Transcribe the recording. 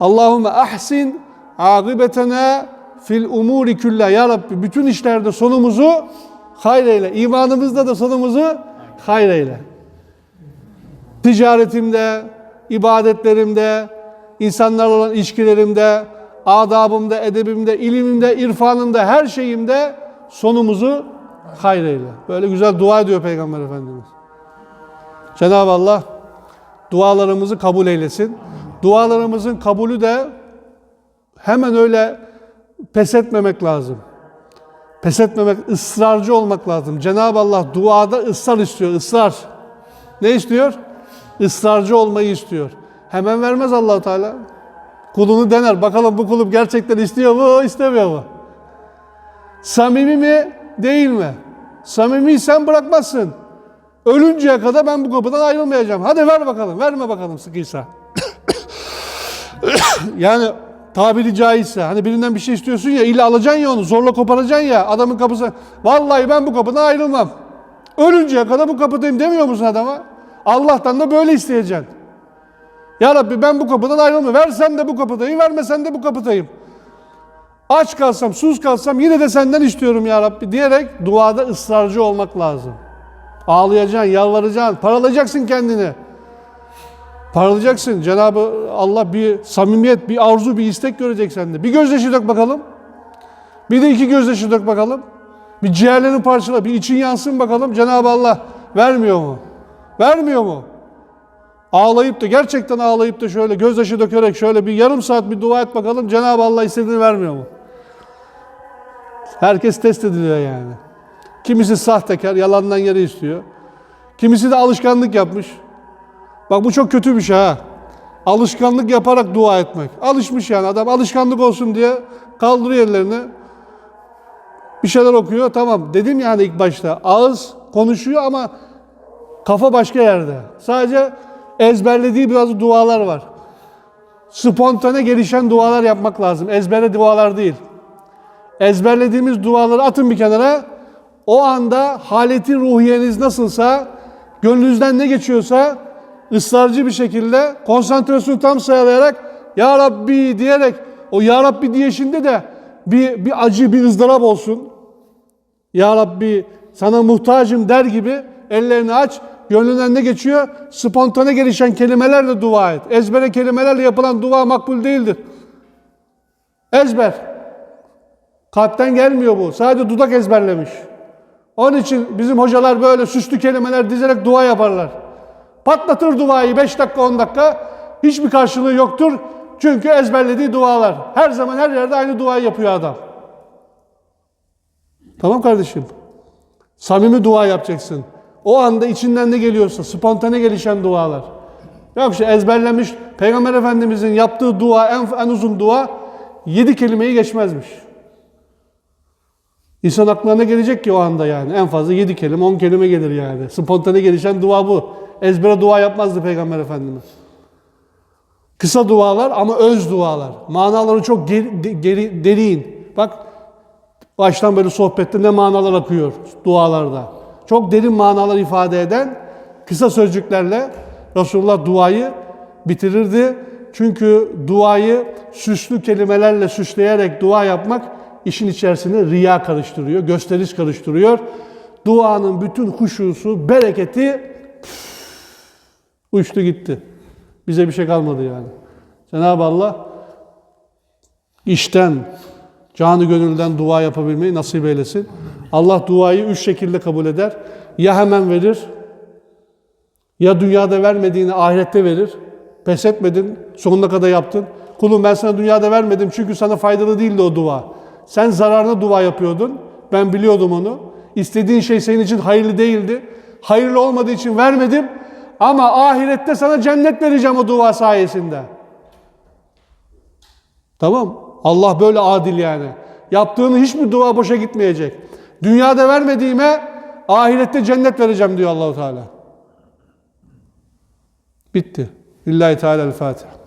Allahümme ahsin akıbetena fil umuri külle. Ya Rabbi bütün işlerde sonumuzu hayır eyle. İmanımızda da sonumuzu hayır eyle. Ticaretimde, ibadetlerimde, insanlarla olan ilişkilerimde, adabımda, edebimde, ilimimde, irfanımda, her şeyimde sonumuzu hayır eyle. Böyle güzel dua ediyor Peygamber Efendimiz. Cenab-ı Allah dualarımızı kabul eylesin. Dualarımızın kabulü de hemen öyle pes etmemek lazım. Pes etmemek, ısrarcı olmak lazım. Cenab-ı Allah duada ısrar istiyor, ısrar. Ne istiyor? Israrcı olmayı istiyor. Hemen vermez Allahu Teala. Kulunu dener. Bakalım bu kulum gerçekten istiyor mu, istemiyor mu? Samimi mi, değil mi? Samimiysen bırakmazsın. Ölünceye kadar ben bu kapıdan ayrılmayacağım. Hadi ver bakalım, verme bakalım sıkıysa. yani tabiri caizse hani birinden bir şey istiyorsun ya illa alacaksın ya onu zorla koparacaksın ya adamın kapısı. Vallahi ben bu kapıdan ayrılmam. Ölünceye kadar bu kapıdayım demiyor musun adama? Allah'tan da böyle isteyeceksin. Ya Rabbi ben bu kapıdan ayrılmıyorum. Versen de bu kapıdayım, vermesen de bu kapıdayım. Aç kalsam, sus kalsam yine de senden istiyorum ya Rabbi diyerek duada ısrarcı olmak lazım. Ağlayacaksın, yalvaracaksın, paralayacaksın kendini. Paralayacaksın. Cenab-ı Allah bir samimiyet, bir arzu, bir istek görecek sende. Bir gözyaşı dök bakalım. Bir de iki gözyaşı dök bakalım. Bir ciğerlerini parçala, bir için yansın bakalım. Cenab-ı Allah vermiyor mu? Vermiyor mu? Ağlayıp da gerçekten ağlayıp da şöyle gözyaşı dökerek şöyle bir yarım saat bir dua et bakalım. Cenab-ı Allah istediğini vermiyor mu? Herkes test ediliyor yani. Kimisi sahtekar, yalandan yere istiyor. Kimisi de alışkanlık yapmış. Bak bu çok kötü bir şey ha. Alışkanlık yaparak dua etmek. Alışmış yani adam alışkanlık olsun diye kaldırıyor ellerini. Bir şeyler okuyor tamam. Dedim yani ilk başta ağız konuşuyor ama kafa başka yerde. Sadece ezberlediği bazı dualar var. Spontane gelişen dualar yapmak lazım. Ezbere dualar değil. Ezberlediğimiz duaları atın bir kenara. O anda haleti ruhiyeniz nasılsa, gönlünüzden ne geçiyorsa ısrarcı bir şekilde konsantrasyonu tam sağlayarak Ya Rabbi diyerek o Ya Rabbi diyişinde de bir, bir acı, bir ızdırap olsun. Ya Rabbi sana muhtacım der gibi ellerini aç. Gönlünden ne geçiyor? Spontane gelişen kelimelerle dua et. Ezbere kelimelerle yapılan dua makbul değildir. Ezber. Kalpten gelmiyor bu. Sadece dudak ezberlemiş. Onun için bizim hocalar böyle süslü kelimeler dizerek dua yaparlar. Patlatır duayı 5 dakika 10 dakika. Hiçbir karşılığı yoktur. Çünkü ezberlediği dualar. Her zaman her yerde aynı duayı yapıyor adam. Tamam kardeşim. Samimi dua yapacaksın. O anda içinden ne geliyorsa spontane gelişen dualar. Yok işte ezberlemiş. Peygamber Efendimizin yaptığı dua en, en uzun dua 7 kelimeyi geçmezmiş. İnsan aklına ne gelecek ki o anda yani? En fazla 7 kelime, 10 kelime gelir yani. Spontane gelişen dua bu. Ezbere dua yapmazdı Peygamber Efendimiz. Kısa dualar ama öz dualar. Manaları çok geri, geri, derin. Bak baştan böyle sohbette ne manalar akıyor dualarda. Çok derin manalar ifade eden kısa sözcüklerle Resulullah duayı bitirirdi. Çünkü duayı süslü kelimelerle süsleyerek dua yapmak işin içerisine riya karıştırıyor, gösteriş karıştırıyor. Duanın bütün huşusu, bereketi püf, uçtu gitti. Bize bir şey kalmadı yani. Cenab-ı Allah işten, canı gönülden dua yapabilmeyi nasip eylesin. Allah duayı üç şekilde kabul eder. Ya hemen verir, ya dünyada vermediğini ahirette verir. Pes etmedin, sonuna kadar yaptın. Kulum ben sana dünyada vermedim çünkü sana faydalı değildi o dua. Sen zararına dua yapıyordun. Ben biliyordum onu. İstediğin şey senin için hayırlı değildi. Hayırlı olmadığı için vermedim. Ama ahirette sana cennet vereceğim o dua sayesinde. Tamam. Allah böyle adil yani. Yaptığın hiçbir dua boşa gitmeyecek. Dünyada vermediğime ahirette cennet vereceğim diyor Allahu Teala. Bitti. Lillahi Teala el Fatiha.